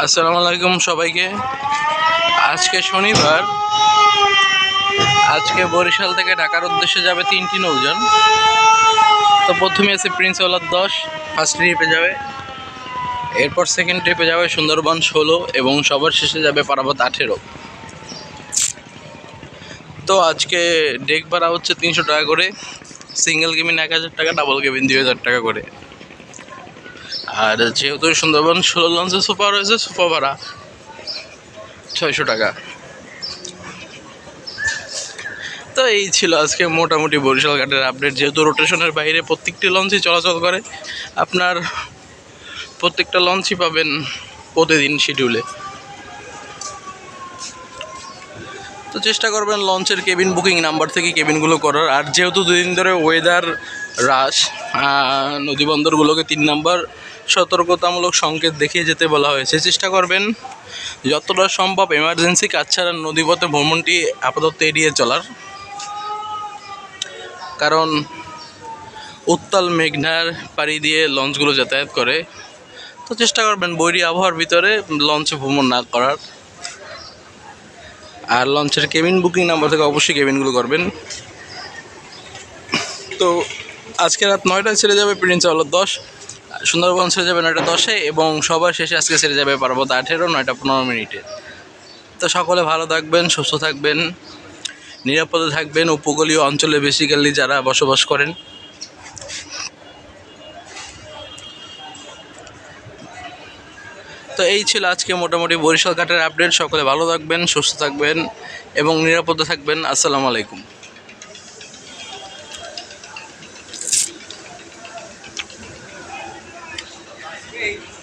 আসসালামু আলাইকুম সবাইকে। আজকে শনিবার। আজকে বরিশাল থেকে ঢাকার উদ্দেশ্যে যাবে তিনটি নৌযান। তো প্রথমে আছে প্রিন্সওয়ালার দশ ফার্স্ট ট্রিপে যাবে। এরপর সেকেন্ড ট্রিপে যাবে সুন্দরবন ষোলো এবং সবার শেষে যাবে পারাবত আঠেরো। তো আজকে ডেক ভাড়া হচ্ছে তিনশো টাকা করে সিঙ্গেল গেমিন এক হাজার টাকা ডাবল কেবিন দুই হাজার টাকা করে। আর যেহেতু সুন্দরবন ষোলো লঞ্চে সোফা রয়েছে সোফা ভাড়া। ছয়শো টাকা। তো এই ছিল আজকে মোটামুটি বরিশাল ঘাটের আপডেট যেহেতু রোটেশনের বাইরে প্রত্যেকটি লঞ্চই চলাচল করে, আপনার প্রত্যেকটা লঞ্চই পাবেন প্রতিদিন শিডিউলে তো চেষ্টা করবেন লঞ্চের কেবিন বুকিং নাম্বার থেকে কেবিনগুলো করার। আর যেহেতু দুদিন ধরে ওয়েদার হ্রাস নদীবন্দরগুলোকে তিন নাম্বার সতর্কতামূলক সংকেত দেখিয়ে যেতে বলা হয়েছে। চেষ্টা করবেন যতটা সম্ভব এমার্জেন্সি কাজ ছাড়া নদীপথে ভ্রমণটি আপাতত এড়িয়ে চলার। কারণ উত্তাল মেঘনার পাড়ি দিয়ে লঞ্চগুলো যাতায়াত করে। তো চেষ্টা করবেন বৈরী আবহাওয়ার ভিতরে লঞ্চে ভ্রমণ না করার। আর লঞ্চের কেবিন বুকিং নাম্বার থেকে অবশ্যই কেবিনগুলো করবেন। তো আজকে রাত নয়টায় ছেড়ে যাবে প্রিন্স আওয়ালার দশ। সুন্দরবন ছেড়ে যাবে নয়টা দশে এবং সবার শেষে আজকে ছেড়ে যাবে পার্বত আঠেরো, নয়টা পনেরো মিনিটে। তো সকলে ভালো থাকবেন, সুস্থ থাকবেন, নিরাপদে থাকবেন। উপকূলীয় অঞ্চলে বেসিক্যালি যারা বসবাস করেন। তো এই ছিল আজকে মোটামুটি বরিশাল ঘাটের আপডেট সকলে ভালো থাকবেন, সুস্থ থাকবেন এবং নিরাপদে থাকবেন। আসসালামু আলাইকুম। Okay.